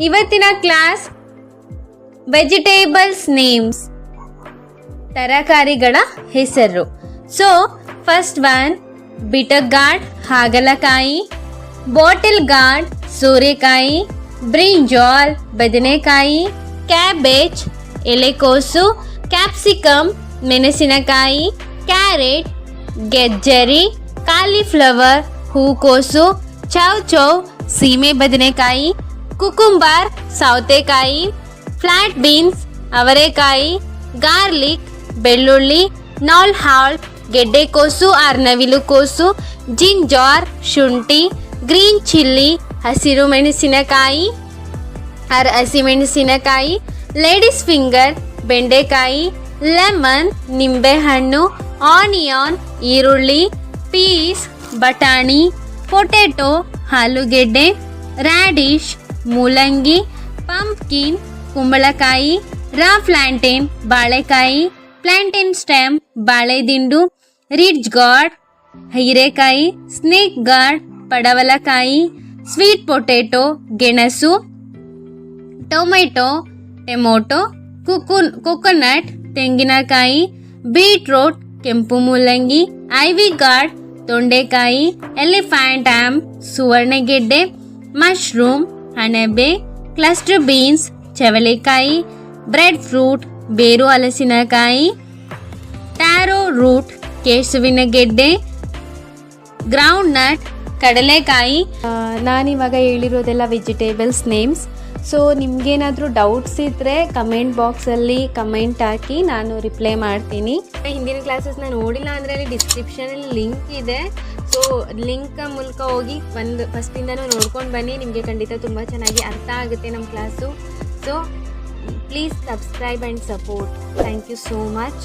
ಇವತ್ತಿನ class vegetables names. ತರಕಾರಿಗಳ ಹೆಸರು. ಸೊ ಫಸ್ಟ್ ಒನ್ ಬಿಟರ್ ಹಾಗಲಕಾಯಿ ಬಾಟಲ್ ಗಾರ್ಡ್ ಸೋರೆಕಾಯಿ ಬ್ರಿಂಜಾಲ್ ಬದನೆಕಾಯಿ ಕ್ಯಾಬೇಜ್ ಎಲೆಕೋಸು ಕ್ಯಾಪ್ಸಿಕಮ್ ಮೆಣಸಿನಕಾಯಿ ಕ್ಯಾರೆಟ್ ಗೆಜ್ಜರಿ ಕಾಲಿಫ್ಲವರ್ ಹೂಕೋಸು ಚೌ ಚೌ ಸೀಮೆ ಬದನೆಕಾಯಿ ಕುಕುಂಬಾರ್, ಸೌತೆಕಾಯಿ, ಫ್ಲಾಟ್ ಬೀನ್ಸ್, ಅವರೆಕಾಯಿ, ಗಾರ್ಲಿಕ್, ಬೆಳ್ಳುಳ್ಳಿ, ನಾಲ್ ಹಾಲ್ ಗೆಡ್ಡೆಕೋಸು ಆರ್ ನವಿಲು ಕೋಸು, ಜಿಂಜಾರ್, ಶುಂಠಿ, ಗ್ರೀನ್ ಚಿಲ್ಲಿ, ಹಸಿರು ಮೆಣಸಿನಕಾಯಿ ಆರ್ ಹಸಿಮೆಣಸಿನಕಾಯಿ ಲೇಡೀಸ್ ಫಿಂಗರ್, ಬೆಂಡೆಕಾಯಿ, ಲೆಮನ್, ನಿಂಬೆಹಣ್ಣು, ಆನಿಯನ್, ಈರುಳ್ಳಿ, ಪೀಸ್, ಬಟಾಣಿ, ಪೊಟೆಟೊ, ಆಲೂಗೆಡ್ಡೆ, ರ್ಯಾಡಿಶ್ ಮೂಲಂಗಿ ಪಂಪ್ಕಿನ್ ಕುಂಬಳಕಾಯಿ ರಾ ಪ್ಲಾಂಟೇನ್ ಬಾಳೆಕಾಯಿ ಪ್ಲಾಂಟೇನ್ ಸ್ಟೆಮ್ ಬಾಳೆದಿಂಡು ರಿಡ್ಜ್ ಗಾರ್ಡ್ ಹೀರೆಕಾಯಿ ಸ್ನೇಕ್ ಗಾರ್ಡ್ ಪಡವಲಕಾಯಿ ಸ್ವೀಟ್ ಪೊಟೆಟೊ ಗೆಣಸು, ಟೊಮೆಟೊ, ಟೊಮೊಟೊ ಕುಕುನ್ ಕೊಕೊನಟ್ ತೆಂಗಿನಕಾಯಿ ಬೀಟ್ರೋಟ್ ಕೆಂಪು ಮೂಲಂಗಿ ಐವಿ ಗಾರ್ಡ್ ತೊಂಡೆಕಾಯಿ ಎಲಿಫ್ಯಾಂಟ್ ಆಮ್ ಸುವರ್ಣಗೆಡ್ಡೆ ಮಶ್ರೂಮ್ ಅಣಬೆ ಕ್ಲಸ್ಟರ್ ಬೀನ್ಸ್ ಚವಳೆಕಾಯಿ ಬ್ರೆಡ್ ಫ್ರೂಟ್ ಬೇರು ಹಲಸಿನಕಾಯಿ ಟ್ಯಾರೋ ರೂಟ್ ಕೇಸುವಿನ ಗೆಡ್ಡೆ ಗ್ರೌಂಡ್ ನಟ್ ಕಡಲೆಕಾಯಿ ನಾನಿವಾಗ ಹೇಳಿರೋದೆಲ್ಲ ವೆಜಿಟೇಬಲ್ಸ್ ನೇಮ್ಸ್ ಸೊ ನಿಮ್ಗೇನಾದರೂ ಡೌಟ್ಸ್ ಇದ್ದರೆ ಕಮೆಂಟ್ ಬಾಕ್ಸಲ್ಲಿ ಕಮೆಂಟ್ ಹಾಕಿ ನಾನು ರಿಪ್ಲೈ ಮಾಡ್ತೀನಿ. ಹಿಂದಿನ ಕ್ಲಾಸಸ್ನ ನೋಡಿಲ್ಲ ಅಂದರೆ ಅಲ್ಲಿ ಡಿಸ್ಕ್ರಿಪ್ಷನಲ್ಲಿ ಲಿಂಕ್ ಇದೆ. ಸೊ ಲಿಂಕ್ ಮೂಲಕ ಹೋಗಿ ಒಂದು ಫಸ್ಟಿಂದನೂ ನೋಡ್ಕೊಂಡು ಬನ್ನಿ. ನಿಮಗೆ ಖಂಡಿತ ತುಂಬ ಚೆನ್ನಾಗಿ ಅರ್ಥ ಆಗುತ್ತೆ ನಮ್ಮ class so please subscribe and support thank you so much